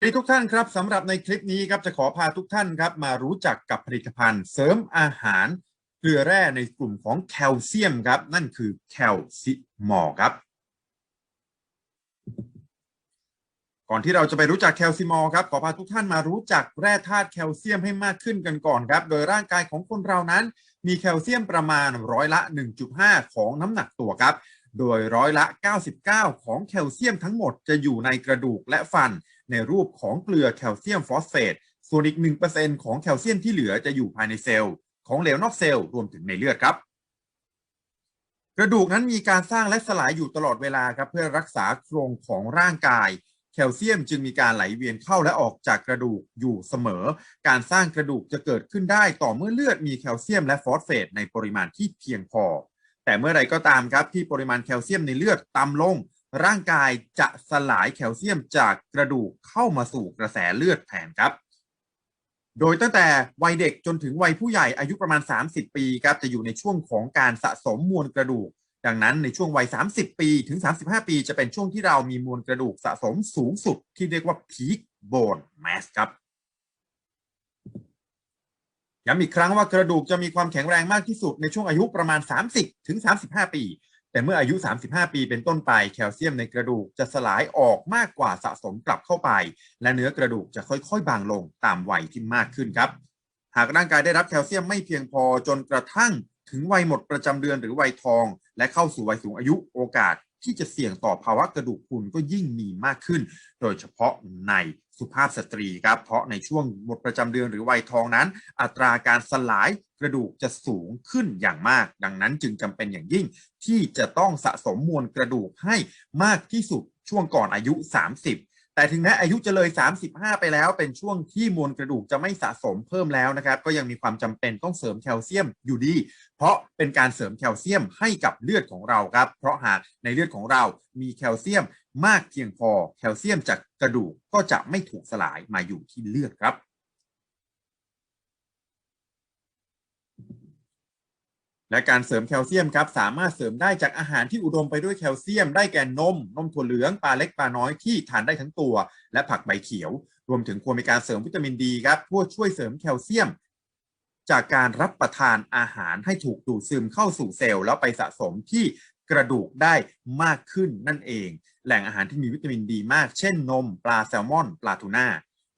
สวัสดีทุกท่านครับสำหรับในคลิปนี้ครับจะขอพาทุกท่านครับมารู้จักกับผลิตภัณฑ์ เสริมอาหารเกลือแร่ในกลุ่มของแคลเซียมครับ นั่นคือแคลซิมอลครับ ก่อนที่เราจะไปรู้จักแคลซิมอลครับขอพาทุกท่านมารู้จักแร่ธาตุแคลเซียมให้มากขึ้นกันก่อนครับ โดยร่างกายของคนเรานั้น มีแคลเซียมประมาณร้อยละ 1.5 ของน้ำหนักตัวครับ โดยร้อยละ 99 ของแคลเซียมทั้งหมดจะอยู่ในกระดูกและฟัน ในรูปของเกลือแคลเซียมฟอสเฟต ส่วนอีก 1%ของแคลเซียมที่เหลือจะอยู่ภายในเซลล์ ของเหลวนอกเซลล์รวมถึงในเลือดครับ กระดูกนั้นมีการสร้างและสลายอยู่ตลอดเวลาครับเพื่อรักษาโครงของร่างกาย แคลเซียมจึงมีการไหลเวียนเข้าและออกจากกระดูกอยู่เสมอ การสร้างกระดูกจะเกิดขึ้นได้ต่อเมื่อเลือดมีแคลเซียมและฟอสเฟตในปริมาณที่เพียงพอ แต่เมื่อไรก็ตามครับที่ปริมาณแคลเซียมในเลือดต่ำลง ร่างกายจะสลายแคลเซียมจากกระดูกเข้ามาสู่กระแสเลือดแทนครับ โดยตั้งแต่วัยเด็กจนถึงวัยผู้ใหญ่อายุประมาณ 30 ปีครับจะอยู่ในช่วงของการสะสมมวลกระดูก ดังนั้นในช่วงวัย 30 ปีถึง 35 ปี จะเป็นช่วงที่เรามีมวลกระดูกสะสมสูงสุดที่เรียกว่า peak bone mass ครับ ย้ำอีกครั้งว่ากระดูกจะมีความแข็งแรงมากที่สุดในช่วงอายุประมาณ 30ถึง35 ปี แต่เมื่ออายุ 35 ปีเป็นต้นไปแคลเซียมในกระดูกจะสลายออกมากกว่าสะสมกลับเข้าไป และเนื้อกระดูกจะค่อยๆ บางลงตามวัยที่มากขึ้นครับหากร่างกายได้รับแคลเซียมไม่เพียงพอจนกระทั่งถึงวัยหมดประจำเดือนหรือวัยทอง และเข้าสู่วัยสูงอายุโอกาส ที่จะเสี่ยงต่อภาวะกระดูกพรุนก็ยิ่งมีมากขึ้น โดยเฉพาะในสุภาพสตรีครับ เพราะในช่วงหมดประจำเดือนหรือวัยทองนั้น อัตราการสลายกระดูกจะสูงขึ้นอย่างมาก ดังนั้นจึงจำเป็นอย่างยิ่งที่จะต้องสะสมมวลกระดูกให้มากที่สุดช่วงก่อนอายุ 30 แต่ถึงแม้อายุจะเลย 35 ไปแล้ว เป็นช่วงที่มวลกระดูกจะไม่สะสมเพิ่มแล้วนะครับ ก็ยังมีความจำเป็นต้องเสริมแคลเซียมอยู่ดี เพราะเป็นการเสริมแคลเซียมให้กับเลือดของเราครับ เพราะหากในเลือดของเรามีแคลเซียมมากเพียงพอ แคลเซียมจากกระดูกก็จะไม่ถูกสลายมาอยู่ที่เลือดครับ และการเสริมแคลเซียมครับสามารถเสริมได้จากอาหารที่อุดมไปด้วยแคลเซียม ได้แก่นม นมถั่วเหลืองปลาเล็กปลาน้อยที่ทานได้ทั้งตัว และผักใบเขียว รวมถึงควรมีการเสริมวิตามินดีครับเพื่อช่วยเสริมแคลเซียม จากการรับประทานอาหารให้ถูกดูดซึมเข้าสู่เซลล์แล้วไปสะสมที่กระดูกได้มากขึ้นนั่นเอง แหล่งอาหารที่มีวิตามินดีมาก เช่น นม ปลาแซลมอน ปลาทูน่า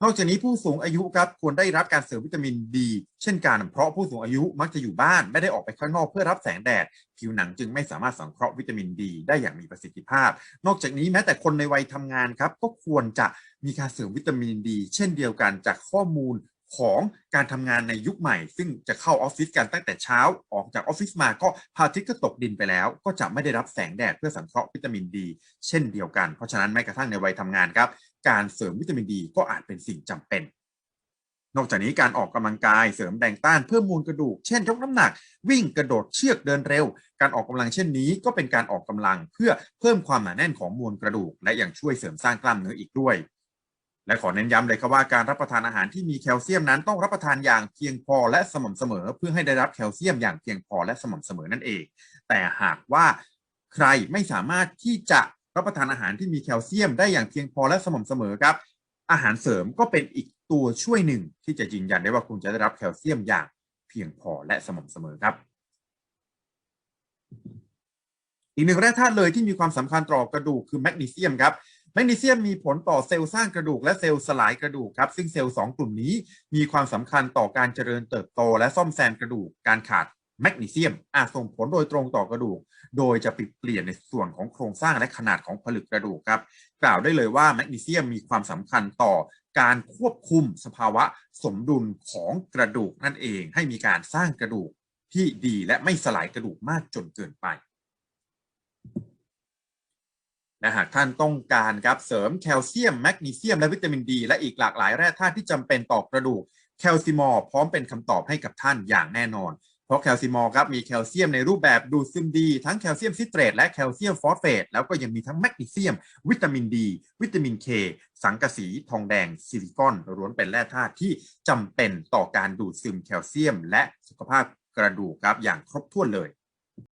นอกจากนี้ผู้สูงอายุครับควรได้รับการเสริมวิตามินดีเช่นกันเพราะผู้สูงอายุมักจะอยู่บ้านไม่ได้ออกไปข้างนอกเพื่อรับแสงแดด ผิวหนังจึงไม่สามารถสังเคราะห์วิตามินดีได้อย่างมีประสิทธิภาพ นอกจากนี้แม้แต่คนในวัยทำงานครับก็ควรจะมีการเสริมวิตามินดี เช่นเดียวกันจากข้อมูล ของการทำงานในยุคใหม่ ซึ่งจะเข้าออฟฟิศกันตั้งแต่เช้า ออกจากออฟฟิศมาก็พระอาทิตย์ก็ตกดินไปแล้ว ก็จะไม่ได้รับแสงแดดเพื่อสังเคราะห์วิตามินดี เช่นเดียวกัน เพราะฉะนั้นแม้กระทั่งในวัยทำงานครับ การเสริมวิตามินดีก็อาจเป็นสิ่งจำเป็น นอกจากนี้การออกกำลังกายเสริมแรงต้านเพิ่มมวลกระดูก เช่นยกน้ำหนัก วิ่งกระโดดเชือกเดินเร็ว การออกกำลังเช่นนี้ ก็เป็นการออกกำลังเพื่อเพิ่มความหนาแน่นของมวลกระดูก และยังช่วยเสริมสร้างกล้ามเนื้ออีกด้วย และขอเน้นย้ำเลยครับว่าการรับประทานอาหารที่มีแคลเซียมนั้นต้องรับประทานอย่างเพียงพอและสม่ำเสมอ เพื่อให้ได้รับแคลเซียมอย่างเพียงพอและสม่ำเสมอนั่นเอง แต่หากว่าใครไม่สามารถที่จะรับประทานอาหารที่มีแคลเซียมได้อย่างเพียงพอและสม่ำเสมอครับ อาหารเสริมก็เป็นอีกตัวช่วยหนึ่ง ที่จะยืนยันได้ว่าคุณจะได้รับแคลเซียมอย่างเพียงพอและสม่ำเสมอครับอีกหนึ่งแร่ธาตุเลยที่มีความสำคัญต่อกระดูกคือแมกนีเซียมครับ แมกนีเซียมมีผลต่อเซลล์สร้างกระดูกและเซลล์สลายกระดูกครับ ซึ่งเซลล์สองกลุ่มนี้มีความสำคัญต่อการเจริญเติบโต และซ่อมแซมกระดูก การขาดแมกนีเซียมอาจส่งผลโดยตรงต่อกระดูก โดยจะปิดเปลี่ยนในส่วนของโครงสร้างและขนาดของผลึกกระดูกครับ กล่าวได้เลยว่าแมกนีเซียมมีความสำคัญต่อการควบคุมสภาวะสมดุลของกระดูกนั่นเอง ให้มีการสร้างกระดูกที่ดีและไม่สลายกระดูกมากจนเกินไป และหากท่านต้องการครับเสริมแคลเซียมแมกนีเซียมและวิตามินดี และอีกหลากหลายแร่ธาตุที่จำเป็นต่อกระดูกแคลซิมอลพร้อมเป็นคำตอบให้กับท่านอย่างแน่นอน เพราะแคลซิมอลครับมีแคลเซียมในรูปแบบดูดซึมดี ทั้งแคลเซียมซิเตรตและแคลเซียมฟอสเฟตแล้วก็ยังมีทั้งแมกนีเซียม วิตามินดี วิตามินเคสังกะสีทองแดงซิลิคอนล้วนเป็นแร่ธาตุที่จำเป็นต่อการดูดซึมแคลเซียม และสุขภาพกระดูกครับอย่างครบถ้วนเลย